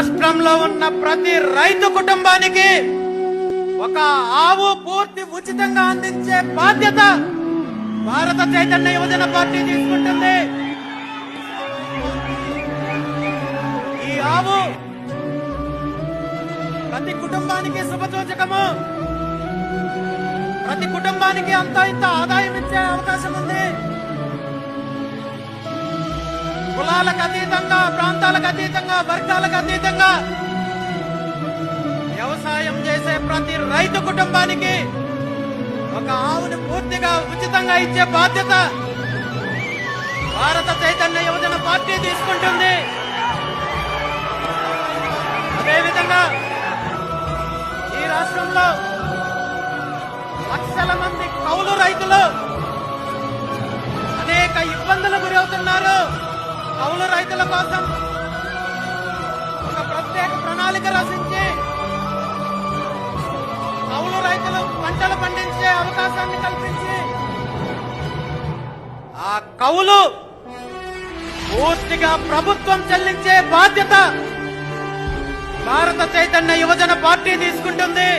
రాష్ట్రంలో ఉన్న ప్రతి రైతు కుటుంబానికి ఒక ఆవు పూర్తి ఉచితంగా అందించే బాధ్యత భారత చైతన్య యువజన పార్టీ తీసుకుంటుంది. ఈ ఆవు ప్రతి కుటుంబానికి శుభసూచకము. ప్రతి కుటుంబానికి అంత ఇంత ఆదాయం ఇచ్చే అవకాశం ఉంది. కులాలకు అతీతంగా ప్రాంతాలకు అతీతంగా వర్గాలకు అతీతంగా వ్యవసాయం చేసే ప్రతి రైతు కుటుంబానికి ఒక ఆవుని పూర్తిగా ఉచితంగా ఇచ్చే బాధ్యత భారత చైతన్య యువజన పార్టీ తీసుకుంటుంది. అదేవిధంగా ఈ రాష్ట్రంలో లక్షల మంది కౌలు రైతులు అనేక ఇబ్బందులు గురవుతున్నారు. కౌలు రైతుల కోసం ప్రత్యేక రచించి కౌలు రైతులు పంటలు పండించే అవకాశాన్ని కల్పించి ఆ కౌలు పూర్తిగా ప్రభుత్వం చెల్లించే బాధ్యత భారత చైతన్య యువజన పార్టీ తీసుకుంటుంది.